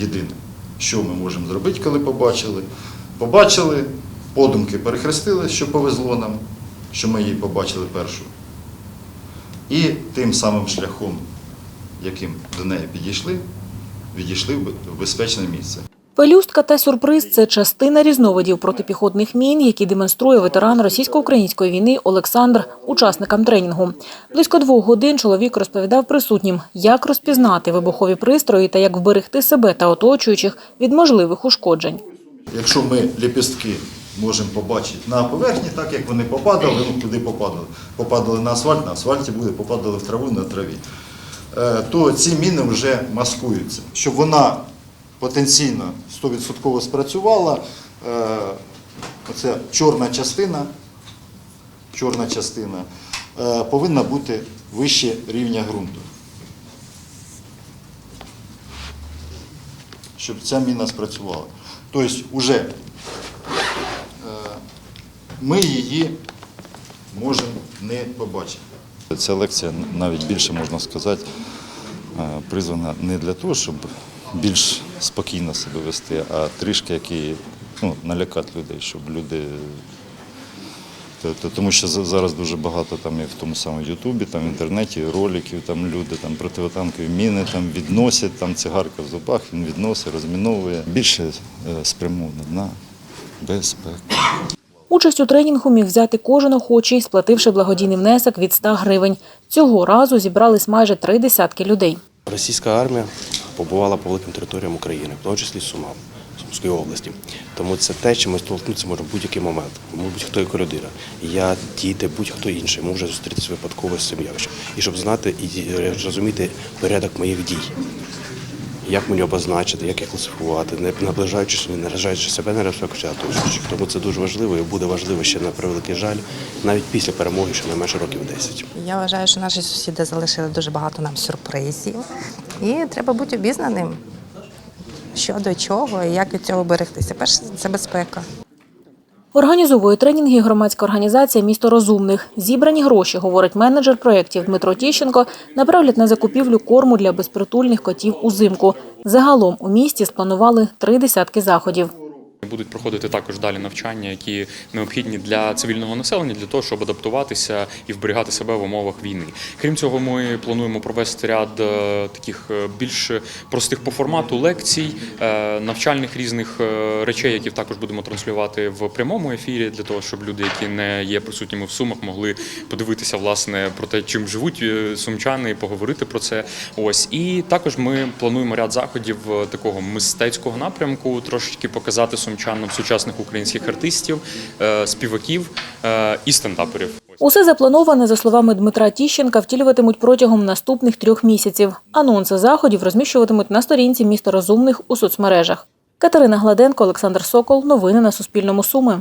єдине, що ми можемо зробити, коли побачили. Побачили, подумки перехрестили, що повезло нам, що ми її побачили першу. І тим самим шляхом, яким до неї підійшли, відійшли в безпечне місце. Пелюстка та сюрприз це частина різновидів протипіхотних мін, які демонструє ветеран російсько-української війни Олександр учасникам тренінгу. Близько двох годин чоловік розповідав присутнім, як розпізнати вибухові пристрої та як вберегти себе та оточуючих від можливих ушкоджень. Якщо ми ліпістки можемо побачити на поверхні, так як вони попадали, ну куди попадали. Попадали на асфальт, на асфальті буде, попадали в траву на траві. Е, То ці міни вже маскуються. Щоб вона потенційно 100% спрацювала, е, оця чорна частина, чорна частина е, повинна бути вище рівня ґрунту. Щоб ця міна спрацювала. Тобто, вже е, ми її можемо не побачити. Ця лекція навіть більше можна сказати, призвана не для того, щоб більш спокійно себе вести, а трішки які, ну, налякати людей, щоб люди. Тому що зараз дуже багато там і в тому самому Ютубі, там в інтернеті роликів, там люди там противотанкові міни там відносять, там цигарка в зубах, він відносить, розміновує. Більше е, спрямовано на безпеку. Участь у тренінгу міг взяти кожен охочий, сплативши благодійний внесок від 100 гривень. Цього разу зібрались майже три десятки людей. Російська армія побувала по великим територіям України, в тому числі Сумам, Сумської області. Тому це те, чим ми столкнутися може в будь-який момент. Будь-хто яка людина. Я, діти, будь-хто інший може зустрітися випадково з цим явищем. І щоб знати і розуміти порядок моїх дій. Як мені обозначити, як їх класифікувати, не наближаючись, не наражаючи себе на чи. Тому це дуже важливо і буде важливо ще на превеликий жаль, навіть після перемоги, що найменше років 10. Я вважаю, що наші сусіди залишили дуже багато нам сюрпризів, і треба бути обізнаним, що до чого і як від цього берегтися. Перше це безпека. Організовує тренінги громадська організація Місто розумних. Зібрані гроші, говорить менеджер проєктів Дмитро Тіщенко, направлять на закупівлю корму для безпритульних котів узимку. Загалом у місті спланували три десятки заходів. Будуть проходити також далі навчання, які необхідні для цивільного населення, для того, щоб адаптуватися і вберігати себе в умовах війни. Крім цього, ми плануємо провести ряд е, таких е, більш простих по формату лекцій, е, навчальних різних речей, які також будемо транслювати в прямому ефірі, для того, щоб люди, які не є присутніми в сумах, могли подивитися власне про те, чим живуть сумчани, і поговорити про це. Ось і також ми плануємо ряд заходів такого мистецького напрямку, трошечки показати сумчанам сучасних українських артистів, е, співаків е, і стендаперів. Усе заплановане, за словами Дмитра Тіщенка, втілюватимуть протягом наступних трьох місяців. Анонси заходів розміщуватимуть на сторінці міста розумних у соцмережах. Катерина Гладенко, Олександр Сокол. Новини на Суспільному. Суми.